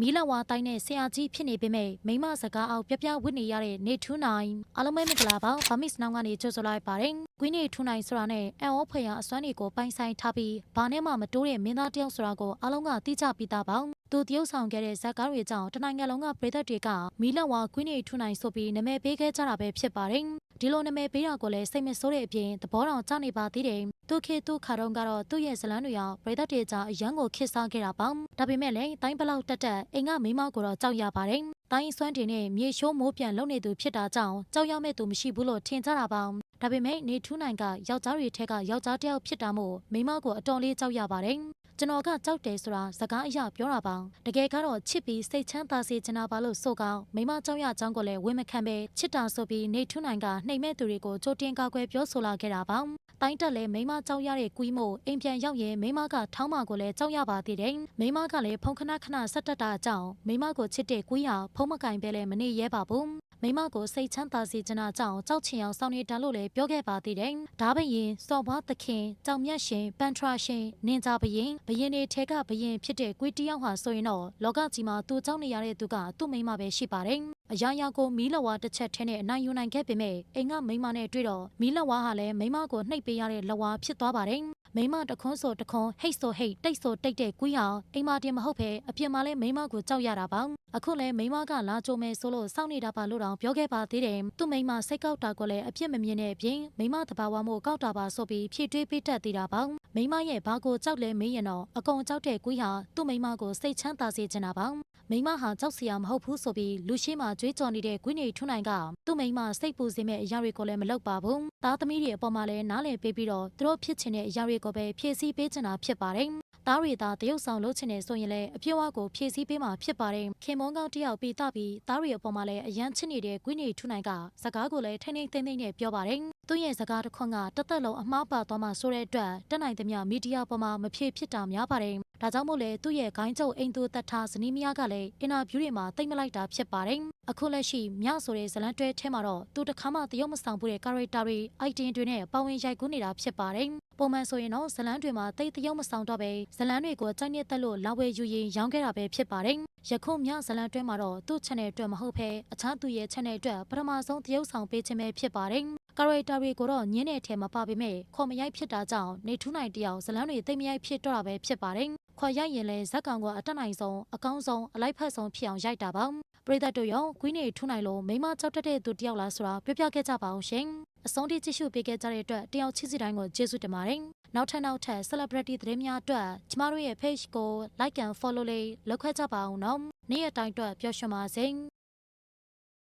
မီးလဝါတိုင်းနဲ့ဆရာကြီးဖြစ်နေပေမဲ့မိမစကားအောင်ပြပြဝစ်နေရတဲ့နေထူးနိုင်အားလုံးပဲမင်္ဂလာပါဗမစ်နောင်ကနေကြိုဆိုလိုက်ပါတယ်ကွင်းနေထူးနိုင်ဆိုတာနဲ့အန်အောဖေယာအစွမ်းတွေကိုပိုင်ဆိုင်ထားပြီးဘာနဲ့မှမတိုးတဲ့မင်းသားတယောက်ဆိုတာကိုအားလုံးကသိကြပြီးသားပါ သူတရုတ်ဆောင်ခဲ့တဲ့ဇက်ကားတွေကြောင့်တနိုင်ငံလုံးကပြည်သက်တွေကမီးလဝါကွင်းနေထူးနိုင်ဆိုပြီးနာမည်ပေးခဲ့ကြတာပဲဖြစ်ပါတယ်ဒီလိုနာမည်ပေးတာကိုလည်းစိတ်မဆိုးတဲ့အပြင်သဘောတောင်ကျနေပါသေးတယ်သူခေသူခါတော့ကတော့သူ့ရဲ့ဇလန်းတွေအောင်ပြည်သက်တွေကြောင့်အရန်ကိုခစ်စားခဲ့တာပါဒါပေမဲ့လည်းတိုင်းဘလောက်တက်တက်အိမ်ကမိမကိုတော့ကြောက်ရပါတယ်တိုင်းစွမ်းတင်နဲ့မြေရှိုးမိုးပြန်လုံနေသူဖြစ်တာကြောင့်ကြောက်ရမဲ့သူမရှိဘူးလို့ထင်ကြတာပါဒါပေမဲ့နေထူးနိုင်ကယောက်ျားတွေထက်ကယောက်ျားတစ်ယောက်ဖြစ်တာမို့မိမကိုအတော်လေးကြောက်ရပါတယ် ကျွန်တော်ကကြောက်တယ်ဆိုတာစကားအရပြောတာပါတကယ်ကတော့ချစ်ပြီးစိတ်ချမ်းသာစေချင်တာပါလို့ဆိုကောင်းမိမကြောက်ရကြောင်းကိုလည်းဝင်းမခံပဲချစ်တာဆိုပြီးနေထွန်းနိုင်ကနှိမ်မဲ့သူတွေကိုကြိုတင်ကာကွယ်ပြောဆိုလာခဲ့တာပါတိုင်းတက်လည်းမိမကြောက်ရတဲ့ကွီးမို့အိမ်ပြန်ရောက်ရင်မိမကထောင်းမကိုလည်းကြောက်ရပါသေးတယ်မိမကလည်းဖုန်ခဏခဏဆက်တက်တာအကြောင်းမိမကိုချစ်တဲ့ကွီးဟာဖုံးမကင်ပဲလည်းမနေရဲပါဘူး မိမကိုစိတ်ချမ်းသာစေချင်တာကြောင့်ကြောက်ချင်အောင်စောင့်နေတာလို့လည်းပြောခဲ့ပါသေးတယ်။ဒါဘရင်စော်ဘွားသခင်ကြောင်မြတ်ရှင်ပန်ထရာရှင်နင်ဂျာဘရင်ဘရင်တွေထဲကဘရင်ဖြစ်တဲ့ကွေတယောက်ဟာဆိုရင်တော့လောကကြီးမှာသူ့ကြောင့်နေရတဲ့သူကသူ့မိမပဲရှိပါတယ်။အရာရာကိုမီးလဝါတစ်ချက်ထဲနဲ့အနိုင်ယူနိုင်ခဲ့ပေမဲ့အိမ်ကမိမနဲ့တွေ့တော့မီးလဝါဟာလည်းမိမကိုနှိပ်ပေးရတဲ့လဝါဖြစ်သွားပါတယ်။ မိမတခွန်းဆိုတခွန်းဟိတ်ဆိုဟိတ်တိတ်ဆိုတိတ်တဲ့ကွီးဟာအိမ်မတင်မဟုတ်ပဲအပြင်မှာလဲမိမကိုကြောက်ရတာပါအခုလဲမိမကလာကြုံမယ်ဆိုလို့စောင့်နေတာပါလို့တောင်ပြောခဲ့ပါသေးတယ်သူ့မိမစိတ်ကောက်တာကိုလည်းအပြစ်မမြင်တဲ့အပြင်မိမတဘာဝမို့ကောက်တာပါဆိုပြီးဖြည့်တွေးပေးတတ်သေးတာပါမိမရဲ့ဘာကိုကြောက်လဲမေးရင်တော့အကုန်ကြောက်တဲ့ကွီးဟာသူ့မိမကိုစိတ်ချမ်းသာစေချင်တာပါ မိမဟာကြောက်စရာမဟုတ်ဘူးဆိုပြီးလူရှိမှကြွေးကြော်နေတဲ့ကွင်းနေထွန်းနိုင်ကသူ့မိမစိတ်ပူစေမဲ့အရာတွေကိုလည်းမလုပ်ပါဘူး။သားသမီးတွေအပေါ်မှာလည်းနားလည်ပေးပြီးတော့သူတို့ဖြစ်ချင်တဲ့အရာတွေကိုပဲဖြည့်ဆည်းပေးချင်တာဖြစ်ပါတယ်။သားရီသားတရုတ်ဆောင်လုပ်ချင်နေဆိုရင်လည်းအပြည့်အဝကိုဖြည့်ဆည်းပေးမှာဖြစ်ပါတယ်။ခင်မုန်းကောင်းတယောက်ပြီးတပြီးသားရီအပေါ်မှာလည်းအရန်ချစ်နေတဲ့ကွင်းနေထွန်းနိုင်ကစကားကိုလည်းထိမ့်ထိမ့်သိမ့်သိမ့်နဲ့ပြောပါတယ်။ သူ့ရဲ့စကားတစ်ခွန်းကတသက်လုံးအမှားပါသွားမှဆိုတဲ့အတွက်တက်နိုင်သမျှမီဒီယာပေါ်မှာမဖြည့်ဖြစ်တာများပါတယ်။ဒါကြောင့်မို့လဲသူ့ရဲ့ဂိုင်းချုပ်အိမ်သူတက်ထားဇနီးမယားကလည်းအင်တာဗျူးတွေမှာတိတ်မလိုက်တာဖြစ်ပါတယ်။အခုလက်ရှိမြဆိုတဲ့ဇလန်တွဲထဲမှာတော့သူတခါမှတရုတ်မဆောင်ဘူးတဲ့ character တွေ item တွေနဲ့ပါဝင်ရိုက်ကူးနေတာဖြစ်ပါတယ်။ပုံမှန်ဆိုရင်တော့ဇလန်တွေမှာတိတ်တရုတ်မဆောင်တော့ပဲဇလန်တွေကိုကြိုက်နေတက်လို့လာဝဲယူရင်ရောင်းခဲ့တာပဲဖြစ်ပါတယ်။ယခုမြဇလန်တွဲမှာတော့သူ့ channel အတွက်မဟုတ်ဘဲအခြားသူရဲ့ channel အတွက်ပထမဆုံးတရုတ်ဆောင်ပေးခြင်းပဲဖြစ်ပါတယ်။ character တွေကိုတော့ညင်းတဲ့ထဲမှာပါပေမဲ့ခေါ်မရိုက်ဖြစ်တာကြောင့်နေထူးနိုင်တယောက်ဇလန်တွေတိတ်မရိုက်ဖြစ်တော့တာပဲဖြစ်ပါတယ်ခေါ်ရိုက်ရင်လည်းဇက်ကောင်ကအတက်နိုင်ဆုံးအကောင်းဆုံးအလိုက်ဖက်ဆုံးဖြစ်အောင်ရိုက်တာပါပရိသတ်တို့ရောကွင်းနေထူးနိုင်လို့မိမကြောက်တတ်တဲ့သူတယောက်လားဆိုတာပြောပြခဲ့ကြပါအောင်ရှင်အဆုံးထိကြည့်ရှုပေးခဲ့ကြတဲ့အတွက်တယောက်ချစ်စီတိုင်းကိုကျေးဇူးတင်ပါတယ်နောက်ထပ်နောက်ထပ် celebrity သတင်းများအတွက်ကျမတို့ရဲ့ page ကို like and follow လေးလုပ်ခဲ့ကြပါအောင်နော်နေ့ရက်တိုင်းအတွက်ပျော်ရွှင်ပါစေ